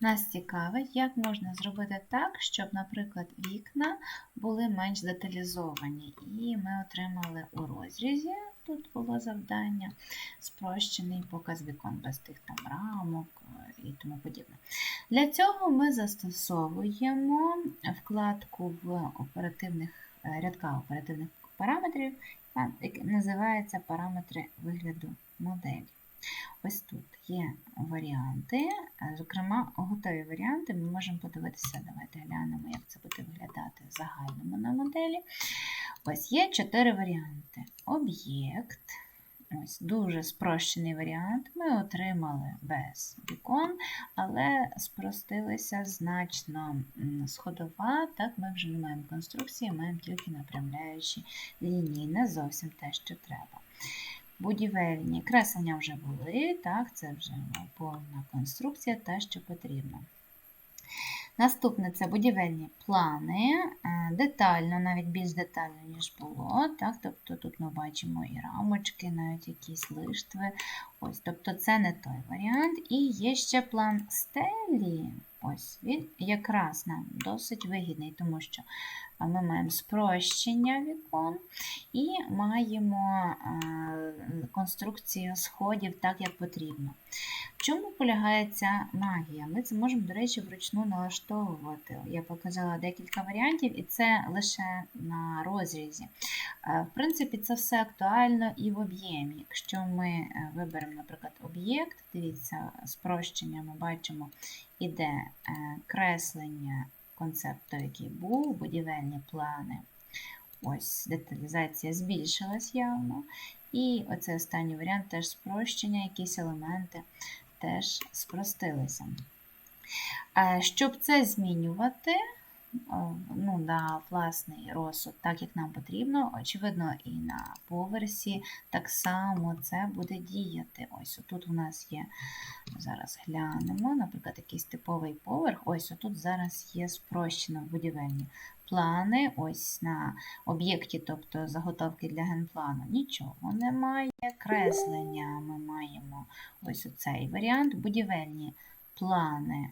Нас цікавить, як можна зробити так, щоб, наприклад, вікна були менш деталізовані. І ми отримали у розрізі, тут було завдання, спрощений показ вікон без тих там рамок е, і тому подібне. Для цього ми застосовуємо вкладку в оперативних е, рядка оперативних параметрів, яка називається параметри вигляду моделі. Ось тут є варіанти, зокрема, готові варіанти. Ми можемо подивитися, давайте глянемо, як це буде виглядати в загальному на моделі. Ось є чотири варіанти. Об'єкт. Ось дуже спрощений варіант. Ми отримали без вікон, але спростилися значно сходова. Так, ми вже не маємо конструкції, маємо тільки направляючі лінії, не зовсім те, що треба. Будівельні креслення вже були, так, це вже повна конструкція, те, що потрібно. Наступне це будівельні плани, е, детально, навіть більш детально, ніж було. Так, тобто Тут ми бачимо і рамочки, навіть якісь лиштви. Ось, Тобто це не той варіант. І є ще план стелі. Ось Він якраз нам досить вигідний, тому що ми маємо спрощення вікон і маємо конструкцію сходів так, як потрібно. В чому полягає ця магія? Ми це можемо, до речі, вручну налаштовувати. Я показала декілька варіантів, і це лише на розрізі. В принципі, це все актуально і в об'ємі. Якщо ми е, виберемо, наприклад, об'єкт, дивіться, спрощення ми бачимо, іде е, креслення концепту, який був, будівельні плани. Ось деталізація збільшилась явно. І оцей останній варіант теж спрощення, якісь елементи теж спростилися. Щоб це змінювати, ну, на власний розсуд, так як нам потрібно, очевидно, і на поверсі так само це буде діяти. Ось тут у нас є, зараз глянемо, наприклад, якийсь типовий поверх. Ось тут зараз є спрощено будівельні плани. Ось на об'єкті, тобто заготовки для генплану, нічого немає. Креслення ми маємо ось цей варіант, будівельні плани.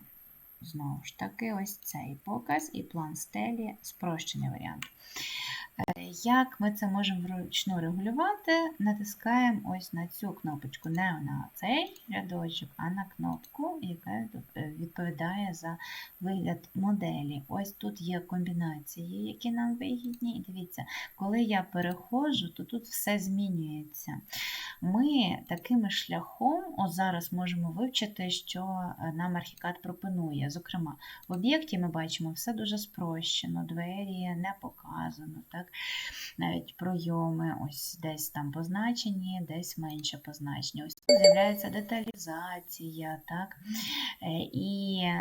Знову ж таки, ось цей показ і план стелі спрощений варіант. Як ми це можемо вручну регулювати, натискаємо ось на цю кнопочку, не на цей рядочок, а на кнопку, яка відповідає за вигляд моделі. Ось тут є комбінації, які нам вигідні. І дивіться, коли я переходжу, то тут все змінюється. Ми таким шляхом ось зараз можемо вивчити, що нам архікад пропонує. Зокрема, в об'єкті ми бачимо все дуже спрощено, двері не показано. так? Навіть пройоми, ось десь там позначені, десь менше позначені. Ось тут з'являється деталізація, так? Е, і е,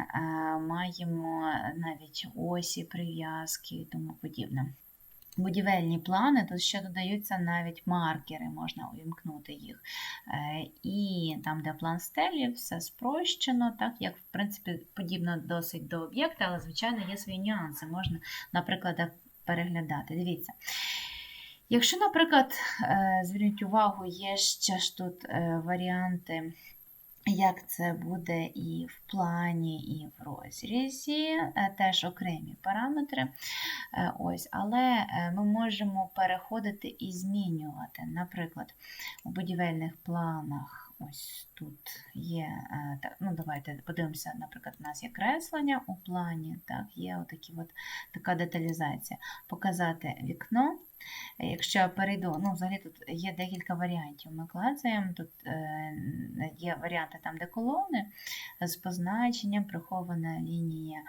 маємо навіть осі, прив'язки і тому подібне. Будівельні плани, тут ще додаються навіть маркери, можна увімкнути їх. Е, і там, де план стелі, все спрощено, так як, в принципі, подібно досить до об'єкта, але, звичайно, є свої нюанси. Можна, наприклад, переглядати. Дивіться. Якщо, наприклад, е, зверніть увагу, є ще ж тут е, варіанти, як це буде і в плані, і в розрізі, е, теж окремі параметри. Ось, Але ми можемо переходити і змінювати. Наприклад, у будівельних планах. Ось тут є, так, ну давайте подивимося, наприклад, у нас є креслення у плані, так, є отакі от, така деталізація. Показати вікно. Якщо я перейду, ну, взагалі тут є декілька варіантів. Ми клацаємо, тут е, є варіанти там, де колони з позначенням, прихована лінія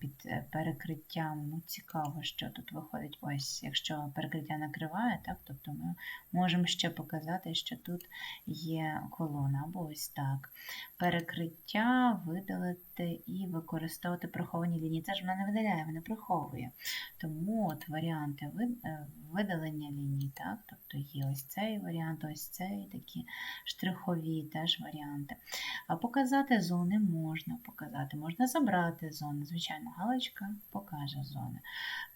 під е, перекриттям. Ну, Цікаво, що тут виходить. Ось, якщо перекриття накриває, так, тобто ми можемо ще показати, що тут є колона, або ось так. Перекриття видалити і використовувати приховані лінії. Це ж вона не видаляє, вона приховує. Тому от варіанти е, видалення ліній, так, тобто є ось цей варіант, ось цей такі штрихові теж варіанти. А показати зони можна. показати, можна забрати зони. Звичайно, галочка покаже зони.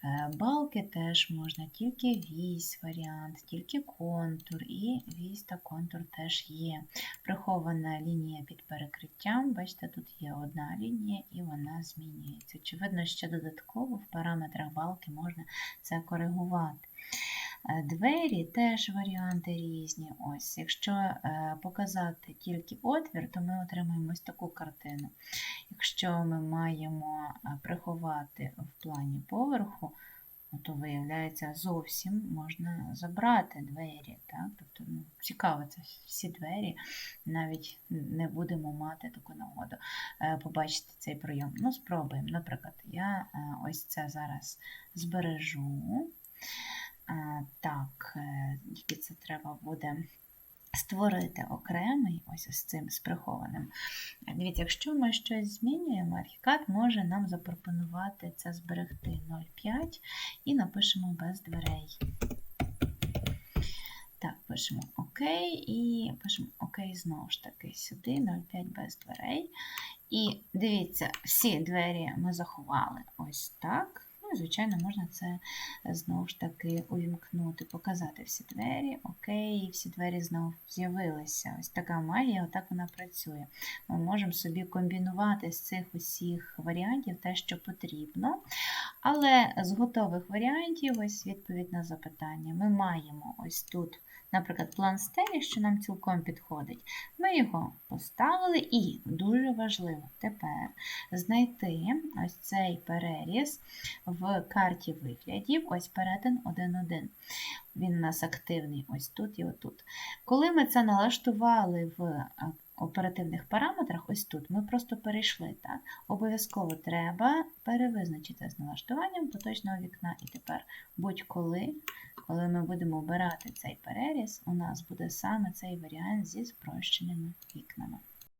Е, Балки теж можна, тільки вісь варіант, тільки контур, і вісь та контур теж є. Прихована лінія під перекриттям. Бачите, тут є одна лінія і вона змінюється. Очевидно, ще додатково в параметрах балки можна це коригувати. Е, Двері теж варіанти різні. Ось, якщо е, показати тільки отвір, то ми отримаємо ось таку картину. Якщо ми маємо е, приховати в плані поверху, то виявляється, зовсім можна забрати двері. Так? Тобто, ну, цікаво, це всі двері, навіть не будемо мати таку нагоду е, побачити цей прийом. Ну, спробуємо. Наприклад, я е, ось це зараз збережу. Так, е, тільки це треба буде створити окремий, ось з цим з прихованим. Е, Дивіться, якщо ми щось змінюємо, архікад може нам запропонувати це зберегти 0,5 і напишемо без дверей. Так, пишемо ОК і пишемо ОК знову ж таки сюди, 0,5 без дверей. І дивіться, всі двері ми заховали ось так. Ну, і, звичайно, можна це знову ж таки увімкнути, показати всі двері. Окей, і всі двері знову з'явилися. Ось така магія, отак вона працює. Ми можемо собі комбінувати з цих усіх варіантів те, що потрібно. Але з готових варіантів, ось відповідь на запитання. Ми маємо ось тут, наприклад, план стелі, що нам цілком підходить. Ми його поставили, і дуже важливо тепер знайти ось цей переріз в карті виглядів, ось перетин 1.1. Він у нас активний ось тут і отут. Коли ми це налаштували в оперативних параметрах, ось тут, ми просто перейшли. так? Обов'язково треба перевизначити з налаштуванням поточного вікна. І тепер будь-коли, коли ми будемо обирати цей переріз, у нас буде саме цей варіант зі спрощеними вікнами.